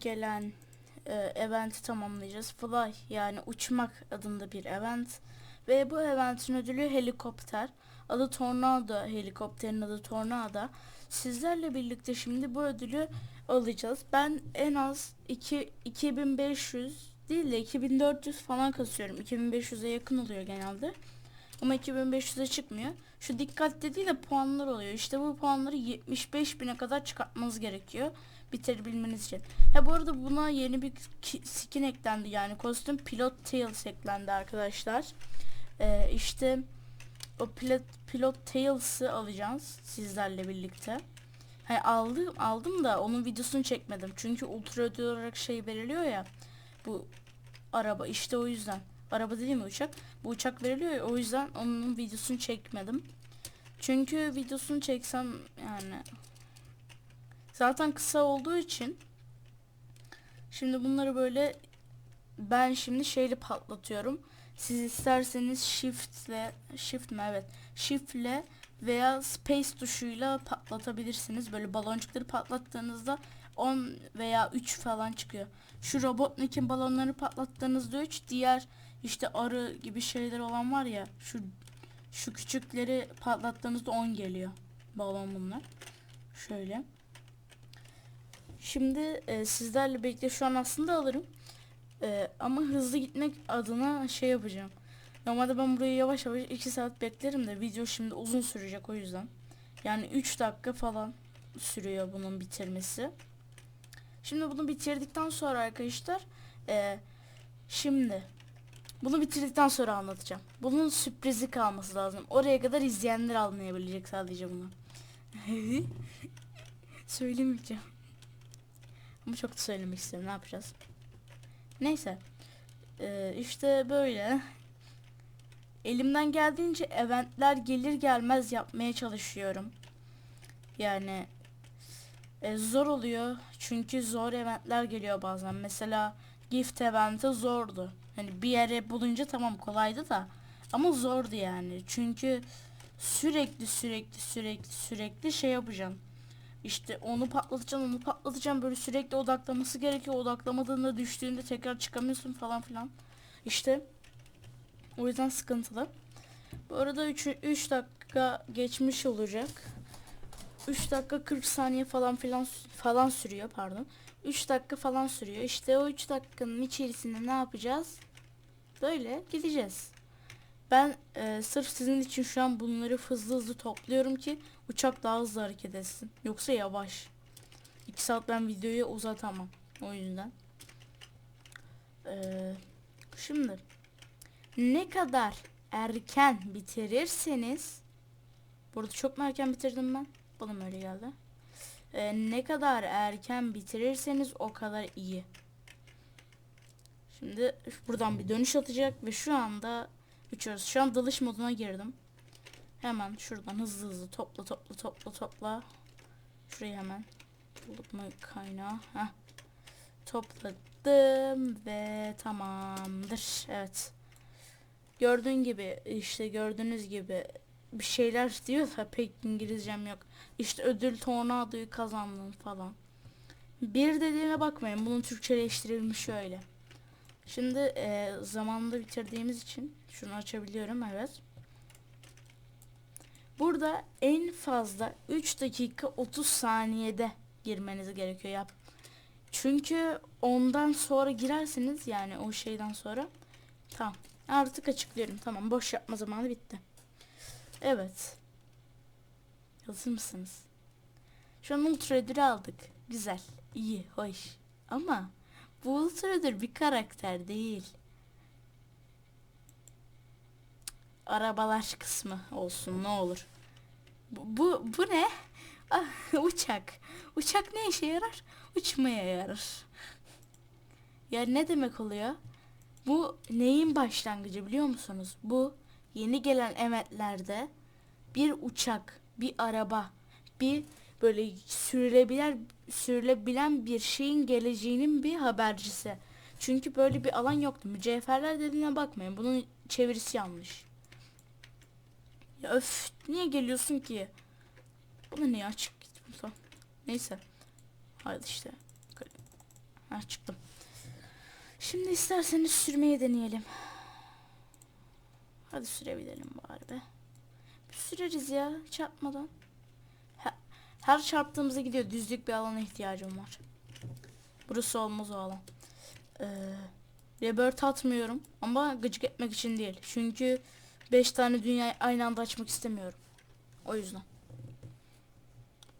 gelen e, eventi tamamlayacağız. Fly yani uçmak adında bir event. Ve bu eventin ödülü helikopter. Adı Tornado. Helikopterin adı Tornado. Sizlerle birlikte şimdi bu ödülü alacağız. Ben en az 2 2500 değil de 2400 falan kasıyorum. 2500'e yakın oluyor genelde. Ama 2500'e çıkmıyor. Şu dikkatli değil de puanlar oluyor. İşte bu puanları 75 bine kadar çıkartmanız gerekiyor. Bitirebilmeniz için. Ha bu arada buna yeni bir ki- skin eklendi. Yani kostüm Pilot Tails eklendi arkadaşlar. Ee, işte o pilot, pilot Tails'ı alacağız sizlerle birlikte. Hani aldım, aldım da onun videosunu çekmedim. Çünkü ultra ödül olarak şey veriliyor ya. Bu araba işte o yüzden. Araba değil mi uçak? Bu uçak veriliyor ya o yüzden onun videosunu çekmedim. Çünkü videosunu çeksem yani zaten kısa olduğu için şimdi bunları böyle ben şimdi şeyle patlatıyorum. Siz isterseniz shiftle shift mi evet shiftle veya space tuşuyla patlatabilirsiniz. Böyle baloncukları patlattığınızda 10 veya 3 falan çıkıyor. Şu Robotnik'in balonları patlattığınızda 3, diğer işte arı gibi şeyler olan var ya şu şu küçükleri patlattığınızda 10 geliyor. Balon bunlar. Şöyle. Şimdi e, sizlerle birlikte şu an aslında alırım. E, ama hızlı gitmek adına şey yapacağım. Normalde ben burayı yavaş yavaş 2 saat beklerim de video şimdi uzun sürecek o yüzden. Yani 3 dakika falan sürüyor bunun bitirmesi. Şimdi bunu bitirdikten sonra arkadaşlar e, şimdi bunu bitirdikten sonra anlatacağım. Bunun sürprizi kalması lazım. Oraya kadar izleyenler anlayabilecek sadece bunu. Söylemeyeceğim. Ama çok da söylemek istiyorum. Ne yapacağız? Neyse. Ee, işte böyle. Elimden geldiğince eventler gelir gelmez yapmaya çalışıyorum. Yani e, zor oluyor. Çünkü zor eventler geliyor bazen. Mesela gift eventi zordu. Hani bir yere bulunca tamam kolaydı da ama zordu yani. Çünkü sürekli sürekli sürekli sürekli şey yapacağım. İşte onu patlatacağım, onu patlatacağım. Böyle sürekli odaklaması gerekiyor. Odaklamadığında düştüğünde tekrar çıkamıyorsun falan filan. İşte o yüzden sıkıntılı. Bu arada 3 3 dakika geçmiş olacak. 3 dakika 40 saniye falan filan falan sürüyor pardon. 3 dakika falan sürüyor. İşte o 3 dakikanın içerisinde ne yapacağız? Böyle gideceğiz. Ben e, sırf sizin için şu an bunları hızlı hızlı topluyorum ki uçak daha hızlı hareket etsin. Yoksa yavaş. 2 saat ben videoyu uzatamam. O yüzden. Ee, şimdi ne kadar erken bitirirseniz burada çok mu erken bitirdim ben? Bana mı öyle geldi? Ee, ne kadar erken bitirirseniz o kadar iyi. Şimdi buradan bir dönüş atacak ve şu anda uçuyoruz. Şu an dalış moduna girdim. Hemen şuradan hızlı hızlı topla topla topla topla. Şurayı hemen bulduk mu kaynağı? Heh. Topladım ve tamamdır. Evet. Gördüğün gibi işte gördüğünüz gibi bir şeyler diyor da pek İngilizcem yok. İşte ödül tornadoyu kazandım falan. Bir dediğine bakmayın. Bunun Türkçeleştirilmiş şöyle. Şimdi e, zamanında bitirdiğimiz için şunu açabiliyorum evet. Burada en fazla 3 dakika 30 saniyede girmeniz gerekiyor yap. Çünkü ondan sonra girerseniz yani o şeyden sonra tamam artık açıklıyorum tamam boş yapma zamanı bitti. Evet. Hazır mısınız? Şu an Ultra aldık. Güzel, iyi, hoş. Ama bu Ultra ödül bir karakter değil. Arabalar kısmı olsun ne olur. Bu, bu, bu ne? Ah, uçak. Uçak ne işe yarar? Uçmaya yarar. Ya ne demek oluyor? Bu neyin başlangıcı biliyor musunuz? Bu yeni gelen eventlerde bir uçak, bir araba, bir böyle sürülebilen sürülebilen bir şeyin geleceğinin bir habercisi. Çünkü böyle bir alan yoktu. Mücevherler dediğine bakmayın. Bunun çevirisi yanlış. Ya öf niye geliyorsun ki? Buna niye açık gittim son. Neyse. Haydi işte. Ah çıktım. Şimdi isterseniz sürmeyi deneyelim. Hadi sürebilelim bari be. Süreriz ya çarpmadan. Her, çarptığımızda gidiyor. Düzlük bir alana ihtiyacım var. Burası olmaz o alan. Ee, rebirth atmıyorum ama gıcık etmek için değil. Çünkü 5 tane dünyayı aynı anda açmak istemiyorum. O yüzden.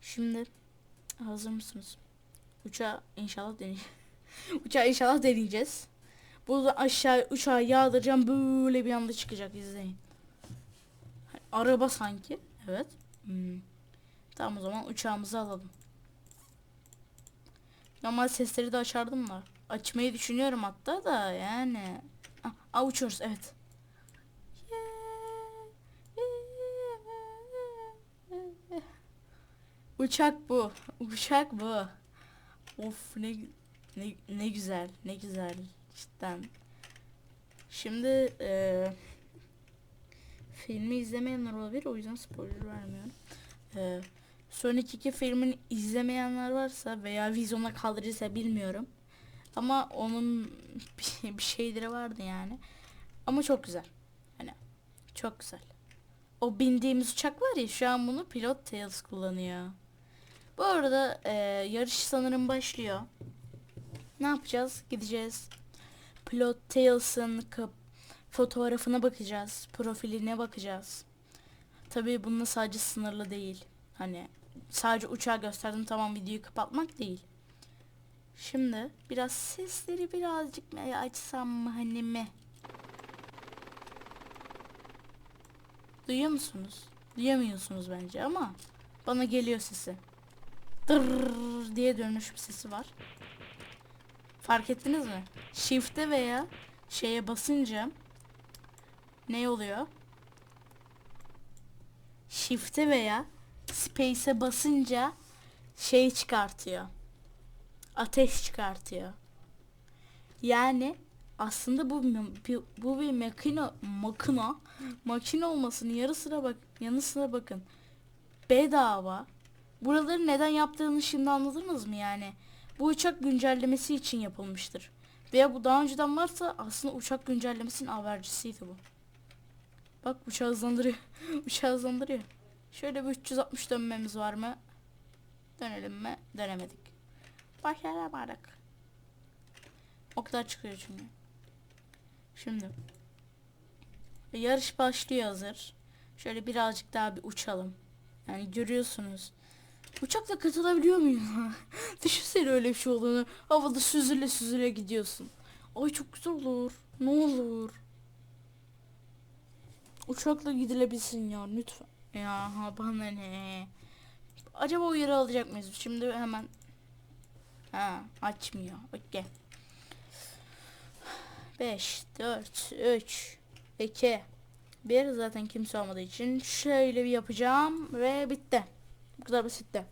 Şimdi hazır mısınız? Uçağı inşallah deneyeceğiz. Uçağı inşallah deneyeceğiz. Burada aşağı uçağı yağdıracağım böyle bir anda çıkacak izleyin. Araba sanki. Evet. Hmm. Tamam o zaman uçağımızı alalım. Normal sesleri de açardım da. Açmayı düşünüyorum hatta da yani. Ah, ah uçuyoruz evet. Uçak bu. Uçak bu. Of ne ne, ne güzel. Ne güzel. Cidden. Şimdi eee filmi izlemeyenler olabilir. O yüzden spoiler vermiyorum. Eee Sonic 2 filmini izlemeyenler varsa veya vizyona kaldırırsa bilmiyorum. Ama onun bir, şeyleri vardı yani. Ama çok güzel. Hani çok güzel. O bindiğimiz uçak var ya şu an bunu Pilot Tails kullanıyor. Bu arada e, yarış sanırım başlıyor. Ne yapacağız? Gideceğiz. Pilot Tails'ın fotoğrafına bakacağız. Profiline bakacağız. Tabii bununla sadece sınırlı değil. Hani sadece uçağı gösterdim tamam videoyu kapatmak değil. Şimdi biraz sesleri birazcık açsam mı hani mi? Duyuyor musunuz? Duyamıyorsunuz bence ama bana geliyor sesi. Dırrrr diye dönüş bir sesi var. Fark ettiniz mi? Shift'e veya şeye basınca ne oluyor? Shift'e veya Space'e basınca şey çıkartıyor. Ateş çıkartıyor. Yani aslında bu bir- bu bir makine makina makine olmasının yarı sıra bak yanı bakın. Bedava. Buraları neden yaptığını şimdi anladınız mı yani? Bu uçak güncellemesi için yapılmıştır. Veya bu daha önceden varsa aslında uçak güncellemesinin habercisiydi bu. Bak uçağı hızlandırıyor. uçağı hızlandırıyor. Şöyle bir 360 dönmemiz var mı? Dönelim mi? Dönemedik. Başaramadık. O kadar çıkıyor çünkü. Şimdi. Yarış başlıyor hazır. Şöyle birazcık daha bir uçalım. Yani görüyorsunuz. Uçakla katılabiliyor muyum? Düşünsene öyle bir şey olduğunu. Havada süzüle süzüle gidiyorsun. Ay çok güzel olur. Ne olur. Uçakla gidilebilsin ya lütfen. Ya bana ne? Acaba uyarı alacak mıyız? Şimdi hemen Ha açmıyor. Okey. 5 4 3 2 1 zaten kimse olmadığı için şöyle bir yapacağım ve bitti. Bu kadar basitti.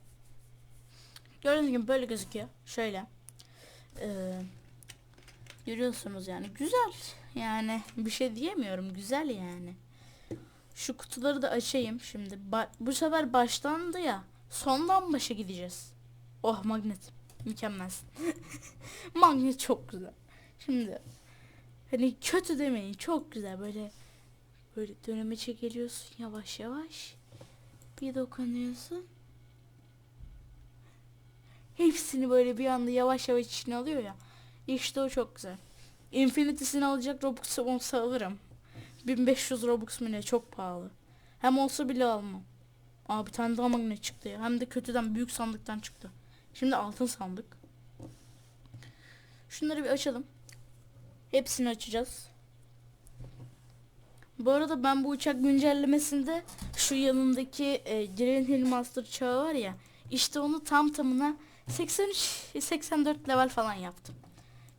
Gördüğünüz gibi böyle gözüküyor. Şöyle. Ee, görüyorsunuz yani güzel. Yani bir şey diyemiyorum. Güzel yani. Şu kutuları da açayım şimdi. Ba- bu sefer baştandı ya. Sondan başa gideceğiz. Oh magnet. Mükemmelsin. magnet çok güzel. Şimdi hani kötü demeyin. Çok güzel böyle böyle döneme çekiliyorsun yavaş yavaş. Bir dokunuyorsun. Hepsini böyle bir anda yavaş yavaş içine alıyor ya. İşte o çok güzel. Infinity'sini alacak Robux olsa alırım. 1500 Robux mu ne çok pahalı. Hem olsa bile almam. Aa bir tane daha magnet çıktı ya. Hem de kötüden büyük sandıktan çıktı. Şimdi altın sandık. Şunları bir açalım. Hepsini açacağız. Bu arada ben bu uçak güncellemesinde şu yanındaki e, Green Hill Master çağı var ya işte onu tam tamına 83 84 level falan yaptım.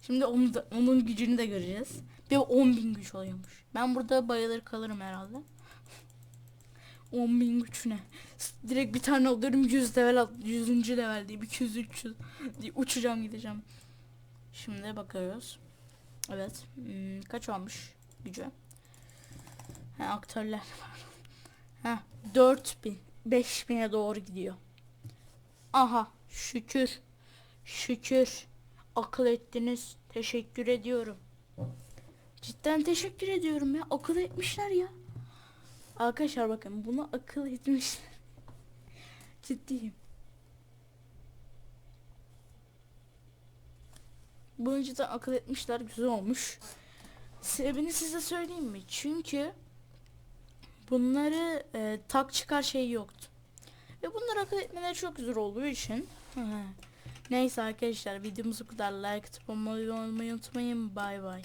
Şimdi onu da, onun gücünü de göreceğiz. Bir 10.000 güç oluyormuş. Ben burada bayılır kalırım herhalde. 10.000 güç ne? Direkt bir tane alıyorum 100 level at- 100. level diye 200 300 diye uçacağım gideceğim. Şimdi bakıyoruz. Evet. Hmm, kaç olmuş gücü? Ha, aktörler var. Ha, 4000 5000'e doğru gidiyor. Aha şükür. Şükür. Akıl ettiniz. Teşekkür ediyorum. Cidden teşekkür ediyorum ya. Akıl etmişler ya. Arkadaşlar bakın bunu akıl etmişler. Ciddiyim. Bunu cidden akıl etmişler. Güzel olmuş. Sebebini size söyleyeyim mi? Çünkü bunları e, tak çıkar şey yoktu. Ve bunları akıl etmeleri çok zor olduğu için. Neyse arkadaşlar videomuz bu kadar. Like atıp abone olmayı unutmayın. Bay bay.